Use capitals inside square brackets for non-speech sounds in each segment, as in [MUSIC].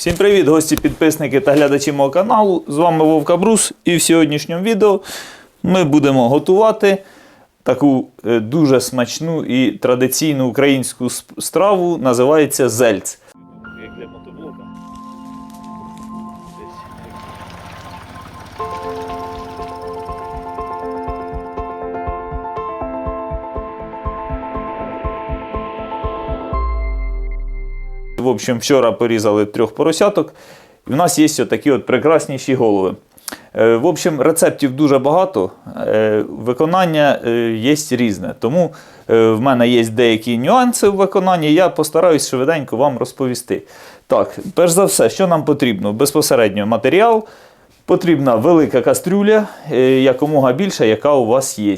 Всім привіт, гості, підписники та глядачі мого каналу. З вами Вовка Брус. І в сьогоднішньому відео ми будемо готувати таку е, дуже смачну і традиційну українську страву. Називається зельц. Общем, вчора порізали трьох поросяток. І в нас є ось такі от прекрасніші голови. Е, В общем, рецептів дуже багато. е, Виконання е, є різне. Тому в мене є деякі нюанси в виконанні. Я постараюсь швиденько вам розповісти. Так, перш за все, що нам потрібно? Безпосередньо матеріал. Потрібна велика кастрюля, якомога більша, яка у вас є.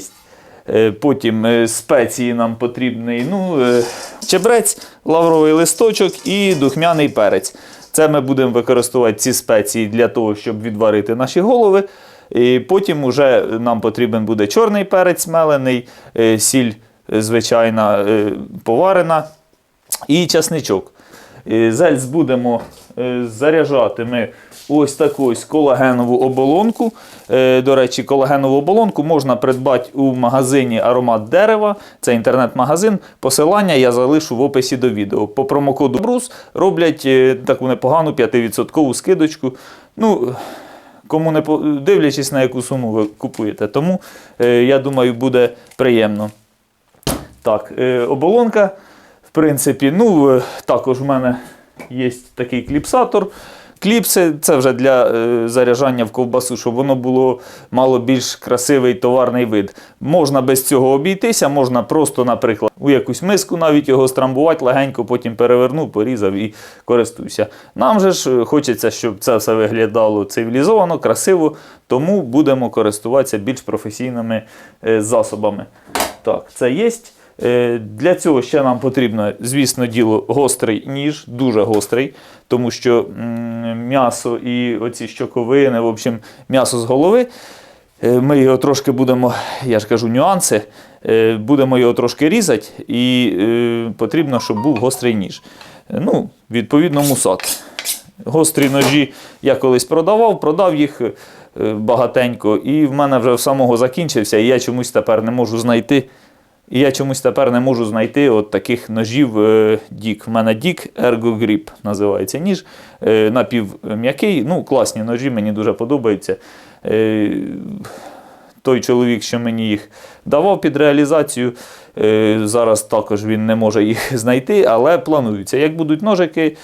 Е, Потім е, спеції нам потрібний ну, е, чебрець, лавровий листочок і духмяний перець. Це ми будемо використовувати ці спеції для того, щоб відварити наші голови. І потім уже нам потрібен буде чорний перець мелений, сіль звичайна поварена і часничок. Зельц будемо е, заряджати ми ось таку ось колагенову оболонку. Е, До речі, колагенову оболонку можна придбати у магазині Аромат дерева. Це інтернет-магазин. Посилання я залишу в описі до відео. По промокоду BRUS роблять е, таку непогану 5% скидочку. Ну, Кому не дивлячись на яку суму ви купуєте. Тому я думаю, буде приємно. Так, оболонка, принципі, ну, е, також в мене є такий кліпсатор. Кліпси це вже для е, заряджання в ковбасу, щоб воно було мало більш красивий товарний вид. Можна без цього обійтися, можна просто, наприклад, у якусь миску навіть його страмбувати, легенько потім перевернув, порізав і користуйся. Нам же ж е, хочеться, щоб це все виглядало цивілізовано, красиво, тому будемо користуватися більш професійними е, засобами. Так, це є. Е, Для цього ще нам потрібно, звісно, діло гострий ніж, дуже гострий, тому що м'ясо і оці щоковини, в общем, м'ясо з голови. е, Ми його трошки будемо, я ж кажу, нюанси. е, Будемо його трошки різати, і потрібно, щоб був гострий ніж. Ну, відповідно, мусат. Гострі ножі я колись продавав, продав їх багатенько, і в мене вже в самого закінчився, і я чомусь тепер не можу знайти. І я чомусь тепер не можу знайти от таких ножів е, Дік. В мене Дік Ergo Grip називається ніж. Е, напівм'який. Ну, класні ножі, мені дуже подобаються. Е, той чоловік, що мені їх давав під реалізацію, зараз також він не може їх [LAUGHS] знайти, але планується. Як будуть ножики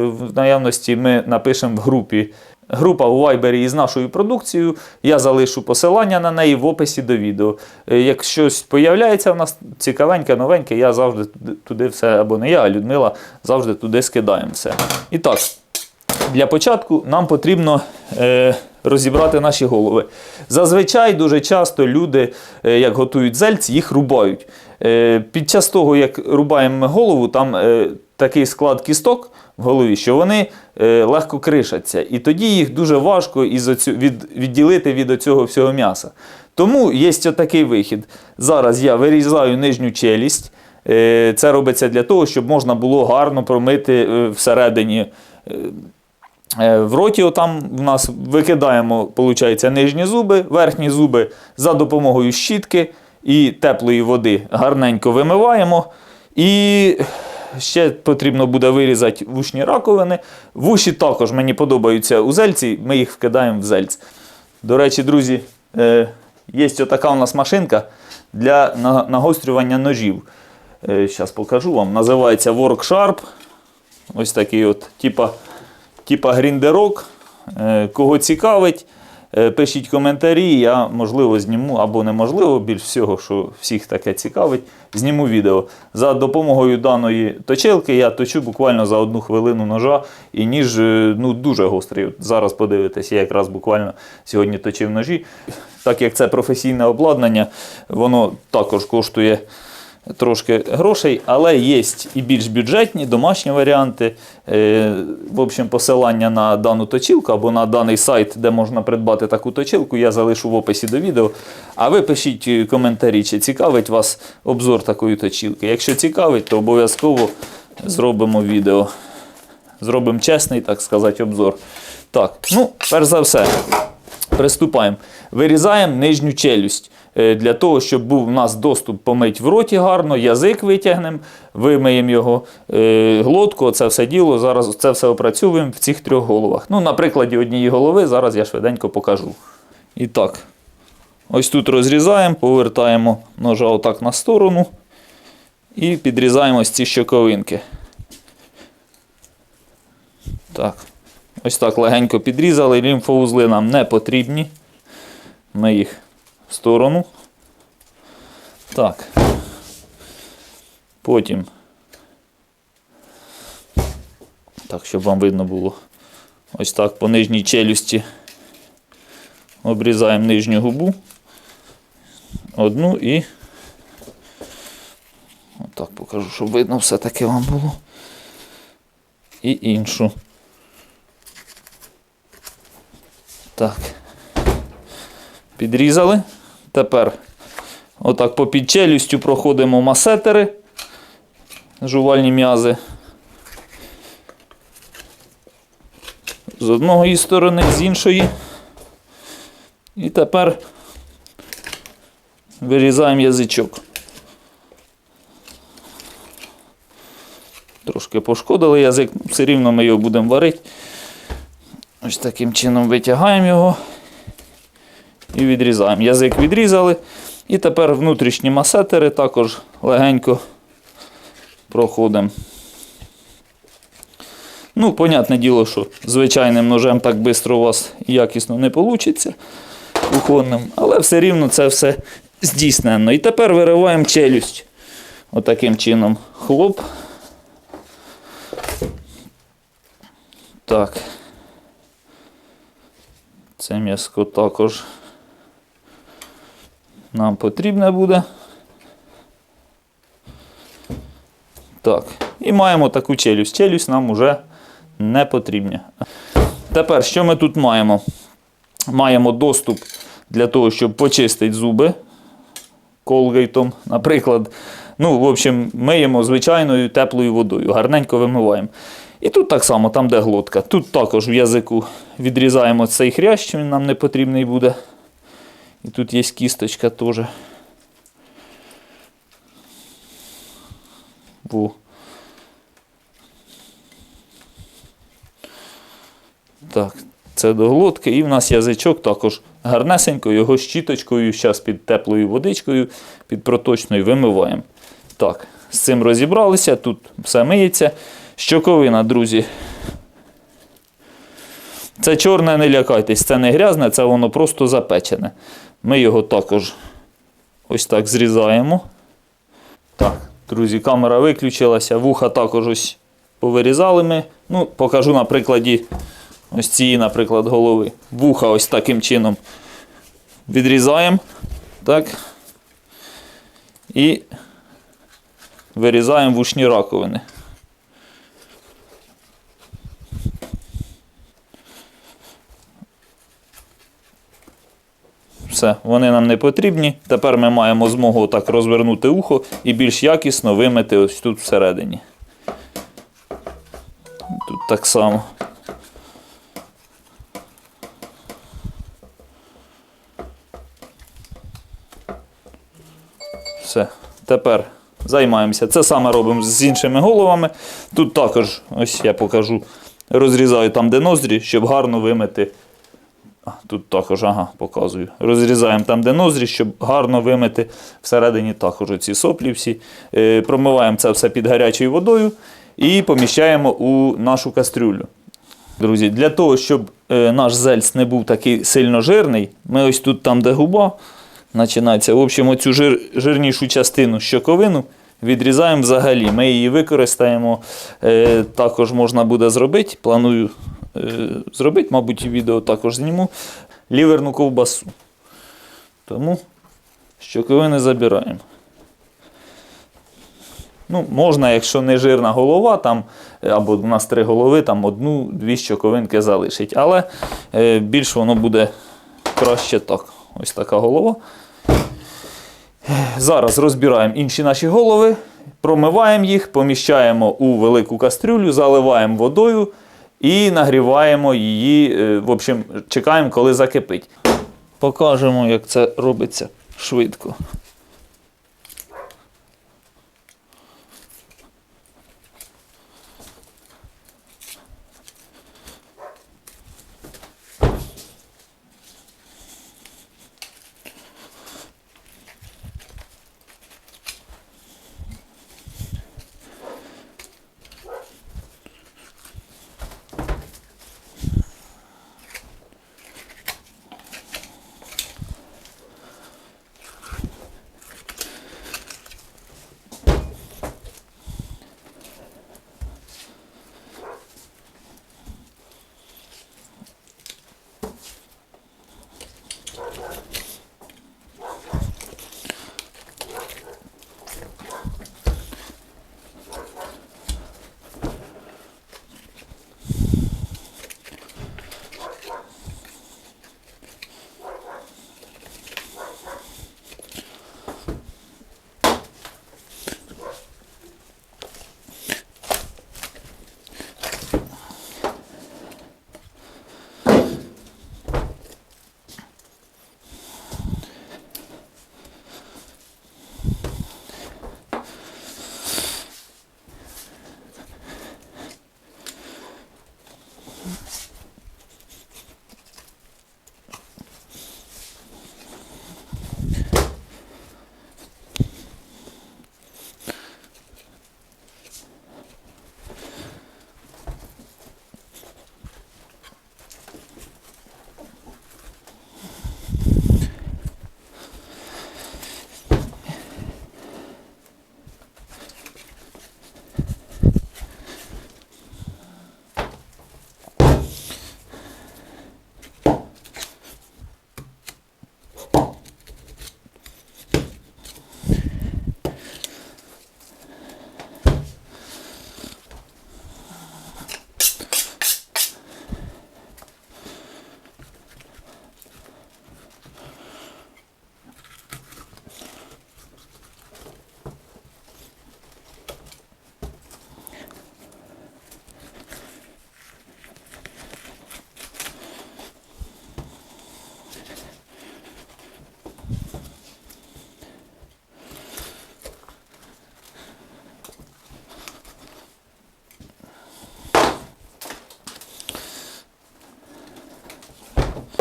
в наявності, ми напишемо в групі. Група у Viber із нашою продукцією. Я залишу посилання на неї в описі до відео. Е, Як щось появляється в нас цікавеньке, новеньке, я завжди туди- все, або не я, а Людмила завжди туди скидаємо все. І так, для початку нам потрібно е, розібрати наші голови. Зазвичай дуже часто люди, е, як готують зельць, їх рубають. Е, під час того, як рубаємо голову, там такий склад кісток в голові, що вони е, легко кришаться. І тоді їх дуже важко із оцю, від, відділити від цього всього м'яса. Тому є такий вихід. Зараз я вирізаю нижню челюсть. Е, Це робиться для того, щоб можна було гарно промити е, всередині Е, В роті отам в нас викидаємо, виходить, нижні зуби, верхні зуби за допомогою щітки і теплої води гарненько вимиваємо. І ще потрібно буде вирізати вушні раковини. Вуші також мені подобаються у зельці, ми їх вкидаємо в зельць. До речі, друзі, е, є така у нас машинка для нагострювання ножів. Зараз покажу вам. Називається Worksharp. Ось такий от, типа типа гріндерок. Е, Кого цікавить, е, пишіть коментарі, я можливо зніму або неможливо, більш всього, що всіх таке цікавить, зніму відео. За допомогою даної точилки я точу буквально за одну хвилину ножа і ніж е, ну, дуже гострий. Зараз подивитесь, я якраз буквально сьогодні точив ножі. Так як це професійне обладнання, воно також коштує трошки грошей, але є і більш бюджетні домашні варіанти. Е, В общем, посилання на дану точилку або на даний сайт, де можна придбати таку точилку, я залишу в описі до відео. А ви пишіть е, коментарі, чи цікавить вас обзор такої точилки. Якщо цікавить, то обов'язково зробимо відео. зробимо чесний, так сказати, обзор. Так, ну, перш за все, приступаємо. Вирізаємо нижню челюсть. Е, Для того, щоб був у нас доступ помить в роті гарно, язик витягнемо, вимиємо його, е, глотку, це все діло. Зараз це все опрацьовуємо в цих трьох головах. Ну, на прикладі однієї голови зараз я швиденько покажу. І так, ось тут розрізаємо, повертаємо ножа отак на сторону і підрізаємо ось ці щоковинки. Так. Ось так легенько підрізали, лімфоузли нам не потрібні. Ми їх сторону. Так. Потім. Так, щоб вам видно було. Ось так по нижній челюсті. Обрізаємо нижню губу. Одну і. Отак покажу, щоб видно все-таки вам було. І іншу. Так. Підрізали. Тепер отак по підчелюстю проходимо масетери, жувальні м'язи. З одної сторони, з іншої. І тепер вирізаємо язичок. Трошки пошкодили язик, все рівно ми його будемо варити. Ось таким чином витягаємо його і відрізаємо. Язик відрізали. І тепер внутрішні масетери також легенько проходимо. Ну, понятне діло, що звичайним ножем так швидко у вас якісно не вийде кухонним, але все рівно це все здійсненно. І тепер вириваємо челюсть. Отаким чином. Хлоп. Так. Це м'яско також нам потрібне буде. Так. І маємо таку челюсть. Челюсть нам вже не потрібна. Тепер, що ми тут маємо? Маємо доступ для того, щоб почистити зуби колгейтом, наприклад. Ну, в общем, миємо звичайною теплою водою, гарненько вимиваємо. І тут так само, там де глотка. Тут також в язику відрізаємо цей хрящ, він нам не потрібний буде. І тут є кісточка теж. Во. Так, це до глотки. І в нас язичок також гарнесенько, його щіточкою, зараз під теплою водичкою, під проточною вимиваємо. Так, з цим розібралися, тут все миється. Щоковина, друзі. Це чорне, не лякайтесь, це не грязне, це воно просто запечене. Ми його також ось так зрізаємо. Так, друзі, камера виключилася, вуха також ось повирізали ми. Ну, покажу на прикладі ось цієї, наприклад, голови. Вуха ось таким чином відрізаємо. Так. І вирізаємо вушні раковини. Все, вони нам не потрібні. Тепер ми маємо змогу так розвернути ухо і більш якісно вимити ось тут всередині. Тут так само. Все. Тепер займаємося. Це саме робимо з іншими головами. Тут також, ось я покажу, розрізаю там, де ноздрі, щоб гарно вимити. Тут також, ага, показую. Розрізаємо там, де ноздрі, щоб гарно вимити всередині також оці соплі всі. Е, промиваємо це все під гарячою водою і поміщаємо у нашу кастрюлю. Друзі, для того, щоб е, наш зельц не був такий сильно жирний, ми ось тут, там, де губа, починається. В общем, оцю жир, жирнішу частину щоковину відрізаємо взагалі. Ми її використаємо. Е, також можна буде зробити. Планую зробити, мабуть, і відео також зніму. Ліверну ковбасу. Тому щоковини забираємо. Ну, можна, якщо не жирна голова, там, е, або у нас три голови, там одну-дві щоковинки залишить. Але е, більш воно буде краще так. Ось така голова. Зараз розбираємо інші наші голови промиваємо їх, поміщаємо у велику кастрюлю, заливаємо водою і нагріваємо її. е, В общем, чекаємо, коли закипить. Покажемо, як це робиться швидко.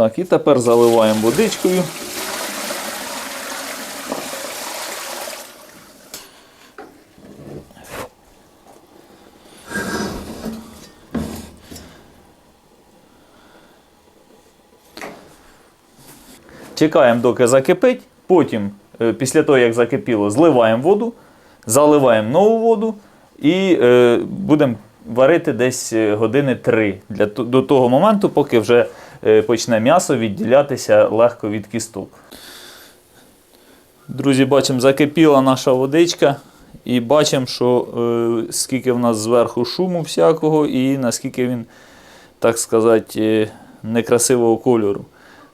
Так, і тепер заливаємо водичкою. Чекаємо, доки закипить. Потім, е, після того, як закипіло, зливаємо воду, заливаємо нову воду і е, будемо варити десь е, години 3 для, до того моменту, поки вже почне м'ясо відділятися легко від кісток. Друзі, бачимо, закипіла наша водичка. І бачимо, що е, скільки в нас зверху шуму всякого, і наскільки він, так сказати, е, некрасивого кольору.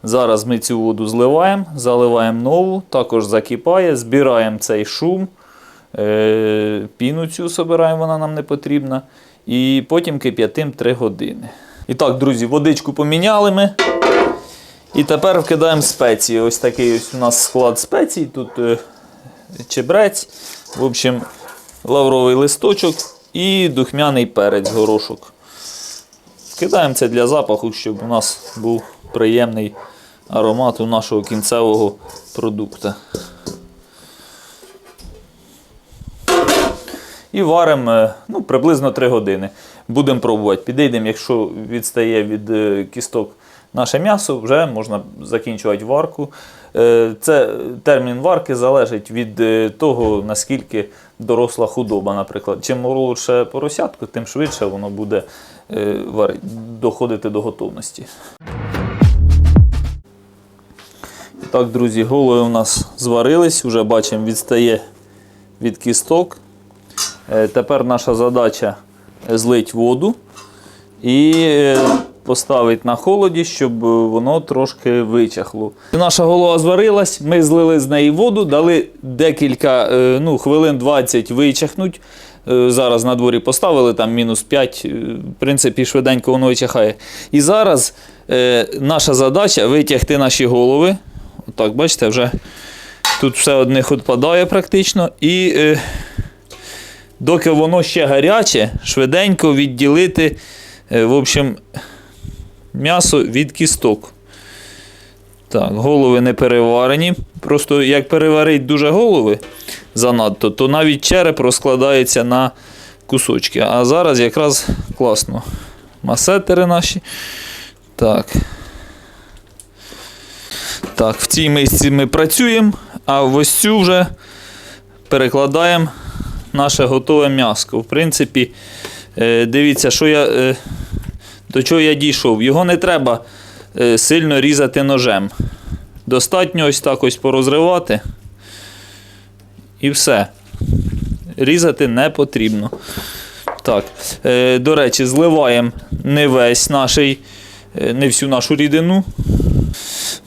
Зараз ми цю воду зливаємо, заливаємо нову, також закипає, збираємо цей шум, е, піну цю собираємо, вона нам не потрібна. І потім кип'ятим 3 години. І так, друзі, водичку поміняли ми. І тепер вкидаємо спеції. Ось такий ось у нас склад спецій. Тут е, чебрець, в общем, лавровий листочок і духмяний перець горошок. Кидаємо це для запаху, щоб у нас був приємний аромат у нашого кінцевого продукту. І варимо е, ну, приблизно 3 години. Будемо пробувати. Підійдемо, якщо відстає від е, кісток наше м'ясо, вже можна закінчувати варку. Е, Це термін варки залежить від того, наскільки доросла худоба, наприклад. Чим молодше поросятко, тим швидше воно буде доходити до готовності. Так, друзі, голови у нас зварились, вже бачимо, відстає від кісток. Е, Тепер наша задача злить воду і е, поставити на холоді, щоб воно трошки вичахло. Наша голова зварилась, ми злили з неї воду, дали декілька е, ну, хвилин 20 вичахнуть. Зараз на дворі поставили там мінус 5, е, в принципі, швиденько воно вичахає. І зараз наша задача витягти наші голови. Отак, бачите, вже тут все одних відпадає практично. І доки воно ще гаряче, швиденько відділити е, в общем, м'ясо від кісток. Так, голови не переварені. Просто як переварить дуже голови занадто, то навіть череп розкладається на кусочки. А зараз якраз класно. Масетери наші. Так. Так, в цій мисці ми працюємо, а в ось цю вже перекладаємо наше готове м'яско. В принципі, е, дивіться, що я, е, до чого я дійшов. Його не треба е, сильно різати ножем. Достатньо ось так ось порозривати. І все. Різати не потрібно. Так, до речі, зливаємо не весь наший, е, не всю нашу рідину.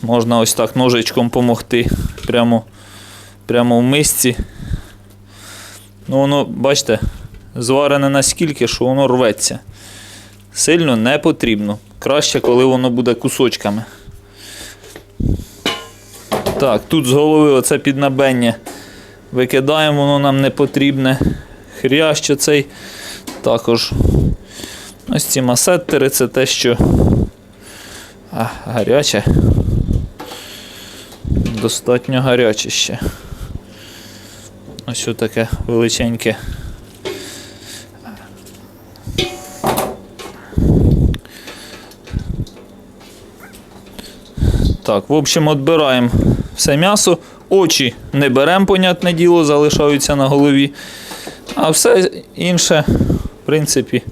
Можна ось так ножичком помогти прямо, прямо в мисці. Ну, воно, бачите, зварене наскільки, що воно рветься. Сильно не потрібно. Краще, коли воно буде кусочками. Так, тут з голови оце піднабення викидаємо, воно нам не потрібне. Хрящ оцей також. Ось ці масеттери це те, що а, гаряче. Достатньо гаряче ще. Ось таке величеньке. Так, в общем, відбираємо все м'ясо. Очі не беремо, понятне діло, залишаються на голові. А все інше, в принципі.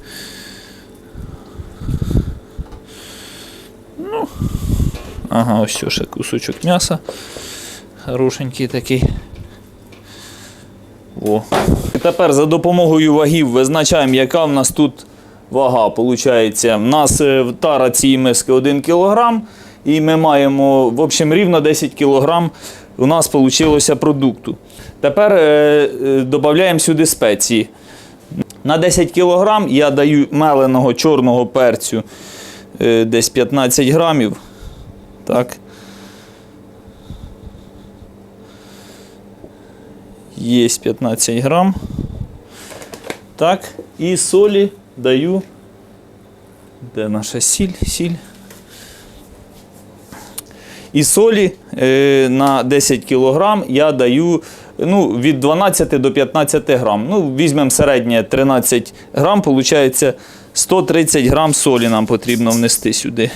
Ну, ага, ось що ще кусочок м'яса. Хорошенький такий. О. Тепер за допомогою вагів визначаємо, яка в нас тут вага. Получається, в нас е, тара цієї миски 1 кг, і ми маємо в общем, рівно 10 кг у нас вийшло продукту. Тепер е, е, додаємо сюди спеції. На 10 кг я даю меленого чорного перцю е, десь 15 грамів. Так. Є 15 грам. Так. І солі даю. Де наша сіль? Сіль. І солі е, на 10 кг я даю ну, від 12 до 15 грам. Ну, візьмемо середнє 13 грам, виходить 130 грам солі нам потрібно внести сюди.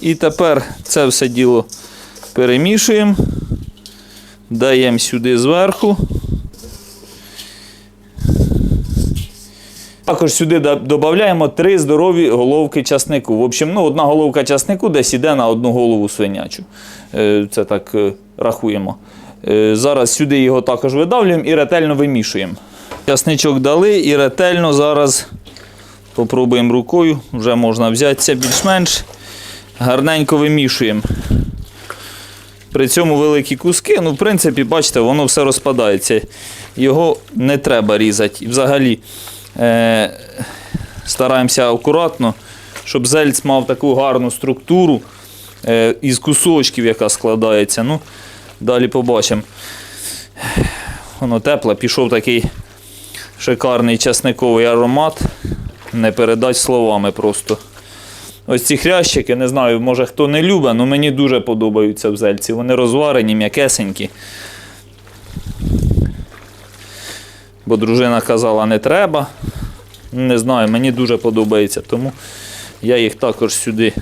І тепер це все діло перемішуємо, даємо сюди зверху. Також сюди додаємо три здорові головки часнику. В общем, ну, одна головка часнику десь іде на одну голову свинячу. Е, Це так е, рахуємо. Е, Зараз сюди його також видавлюємо і ретельно вимішуємо. Часничок дали і ретельно зараз попробуємо рукою. Вже можна взятися більш-менш. Гарненько вимішуємо. При цьому великі куски, ну, в принципі, бачите, воно все розпадається. Його не треба різати. І взагалі е, стараємося акуратно, щоб зельц мав таку гарну структуру е, із кусочків, яка складається. Ну, далі побачимо. Воно тепле, пішов такий шикарний часниковий аромат. Не передать словами просто. Ось ці хрящики, не знаю, може хто не любить, але мені дуже подобаються в зельці. Вони розварені, м'якесенькі. Бо дружина казала, не треба. Не знаю, мені дуже подобається, тому я їх також сюди.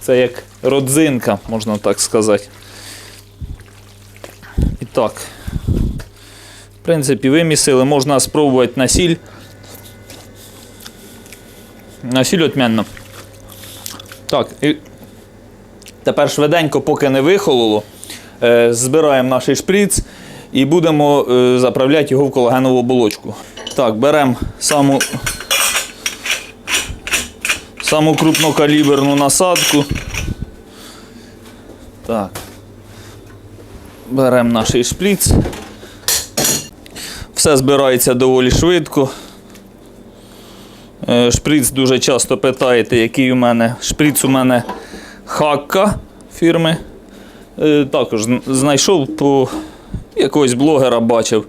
Це як родзинка, можна так сказати. І так. В принципі, вимісили, можна спробувати на сіль. Сіль отменно. Так, і тепер швиденько, поки не вихололо, е, збираємо наш шприц і будемо е, заправляти його в колагенову оболочку. Так, беремо саму саму крупнокаліберну насадку. Так. Беремо наш шприц. Все збирається доволі швидко. Е, Шприц дуже часто питаєте, який у мене. Шприц у мене Хакка фірми. Е, Також знайшов по якогось блогера, бачив.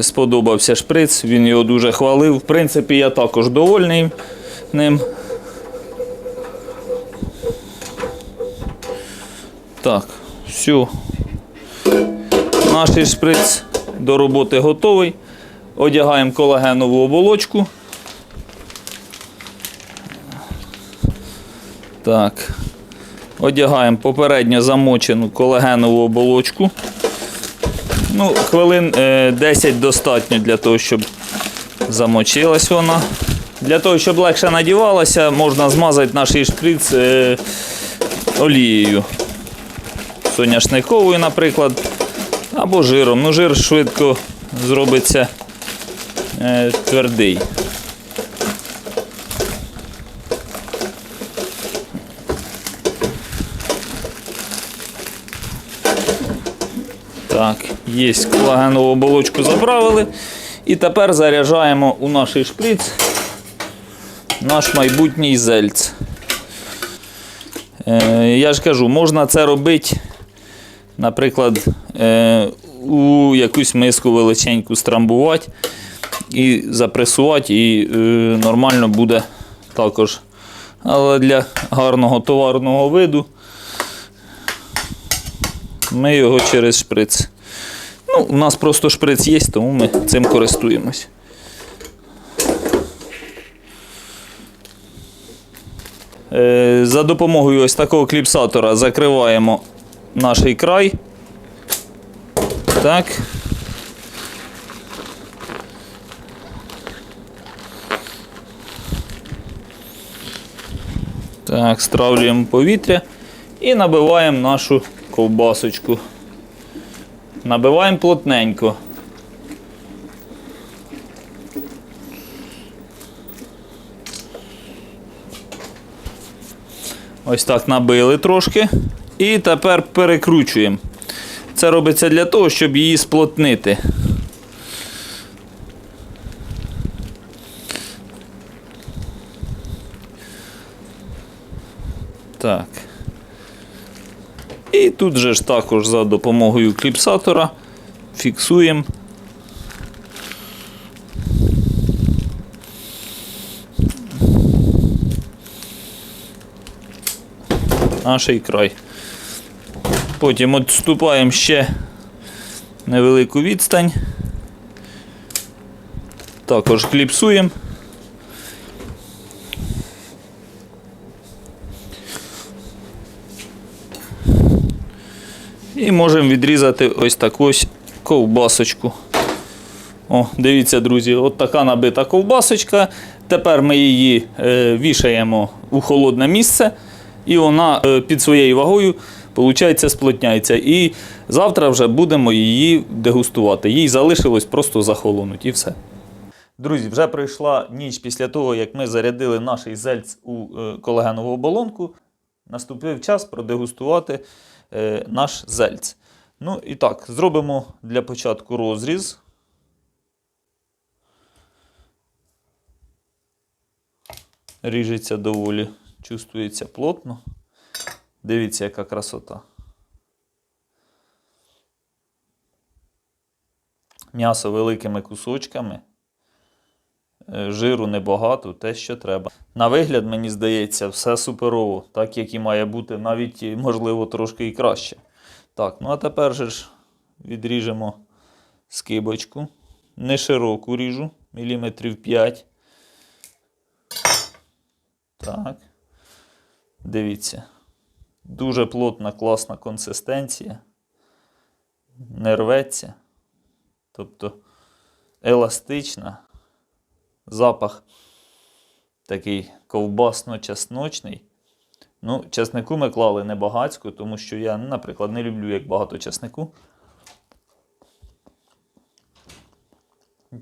Сподобався шприц, він його дуже хвалив. В принципі, я також довольний ним. Так, все. Наш шприц до роботи готовий. Одягаємо колагенову оболочку. Так. Одягаємо попередньо замочену колагенову оболочку. Ну, хвилин е, 10 достатньо для того, щоб замочилась вона. Для того, щоб легше надівалася, можна змазати наш шприц е, олією. Соняшниковою, наприклад, або жиром. Ну, жир швидко зробиться е, твердий. Так, є колагенову оболочку заправили. І тепер заряджаємо у наш шприц наш майбутній зельц. Е, я ж кажу, можна це робити, наприклад, е, у якусь миску величеньку страмбувати і запресувати, і е, нормально буде також. Але для гарного товарного виду ми його через шприц. Ну, у нас просто шприц є, тому ми цим користуємось. Е, За допомогою ось такого кліпсатора закриваємо наш край. Так. Так, стравлюємо повітря і набиваємо нашу ковбасочку. Набиваємо плотненько. Ось так набили трошки. І тепер перекручуємо. Це робиться для того, щоб її сплотнити. Так. І тут же ж також за допомогою кліпсатора фіксуємо. Наш край. Потім відступаємо ще невелику відстань. Також кліпсуємо. І можемо відрізати ось таку ось ковбасочку. О, дивіться, друзі, от така набита ковбасочка. Тепер ми її е, вішаємо у холодне місце, і вона е, під своєю вагою виходить, сплотняється. І завтра вже будемо її дегустувати. Їй залишилось просто захолонути і все. Друзі, вже пройшла ніч після того, як ми зарядили наш зельц у е, колагенову оболонку. Наступив час продегустувати е, наш зельц. Ну і так, зробимо для початку розріз. Ріжеться доволі, чувствується плотно. Дивіться, яка красота. М'ясо великими кусочками. Е, Жиру небагато, те, що треба. На вигляд, мені здається, все суперово, так як і має бути, навіть, е, можливо, трошки і краще. Так, ну а тепер же ж відріжемо скибочку. Не широку ріжу, міліметрів 5. Так. Дивіться. Дуже плотна, класна консистенція. Не рветься. Тобто еластична запах такий ковбасно-часночний. Ну, часнику ми клали небагацьку, тому що я, наприклад, не люблю як багато часнику.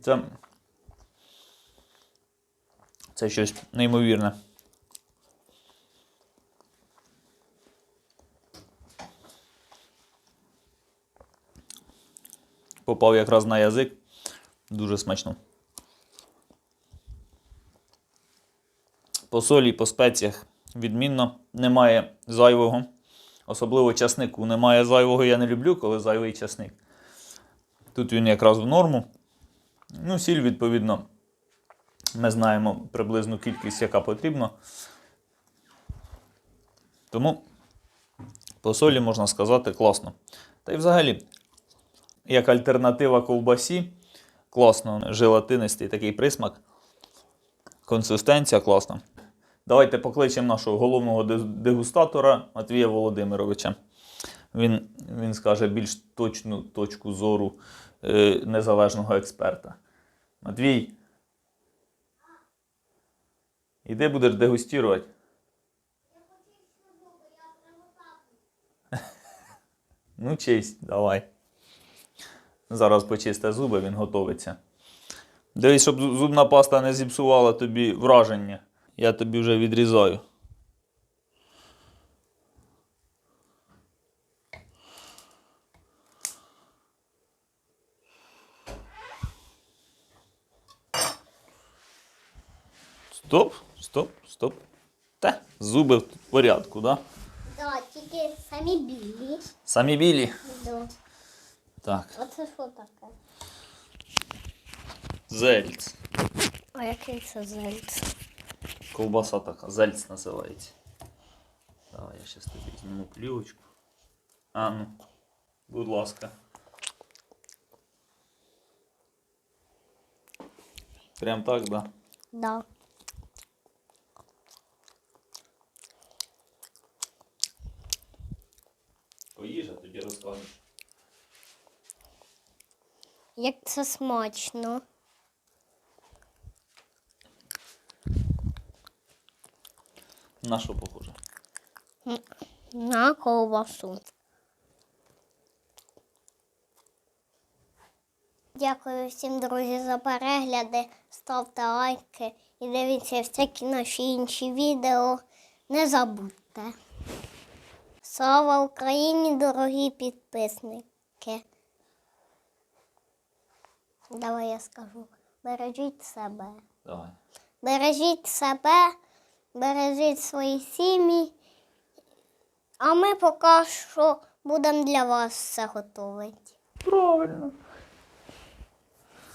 Це це щось неймовірне. Попав якраз на язик. Дуже смачно. По солі, по спеціях відмінно. Немає зайвого. Особливо часнику немає зайвого. Я не люблю, коли зайвий часник. Тут він якраз в норму. Ну, сіль, відповідно, ми знаємо приблизну кількість, яка потрібна. Тому по солі можна сказати класно. Та й взагалі, як альтернатива ковбасі, класно, желатинистий такий присмак. Консистенція класна. Давайте покличемо нашого головного дегустатора Матвія Володимировича. Він, він скаже більш точну точку зору е, незалежного експерта. Матвій. Іди будеш дегустувати. [LAUGHS] Ну, честь, давай. Зараз почисти зуби, він готовиться. Дивись, щоб зубна паста не зіпсувала тобі враження. Я тобі вже відрізаю. Стоп, стоп, стоп. Та, зуби в порядку, да? Да, тільки самі білі. Самі білі. Да. Так, Оце що таке? зельц. А який це зельц? Ковбаса така, зельц називається. Давай я щас тобі візьму плівочку. А ну, будь ласка. Прям так, да? Да. Поїж, а тоді розкажеш. Як це смачно. На що похоже? На ковбасу. Дякую всім, друзі, за перегляди. Ставте лайки і дивіться всякі наші інші відео. Не забудьте. Слава Україні, дорогі підписники. Давай я скажу. Бережіть себе. Давай. Бережіть себе, бережіть свої сім'ї. А ми поки що будемо для вас все готувати. Правильно.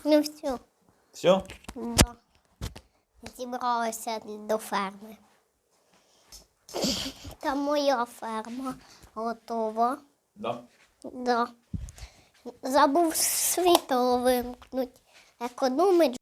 Ну все, Все? да. зібралися до ферми. Та моя ферма готова. Да. Да. Забув світло вимкнути. Економить.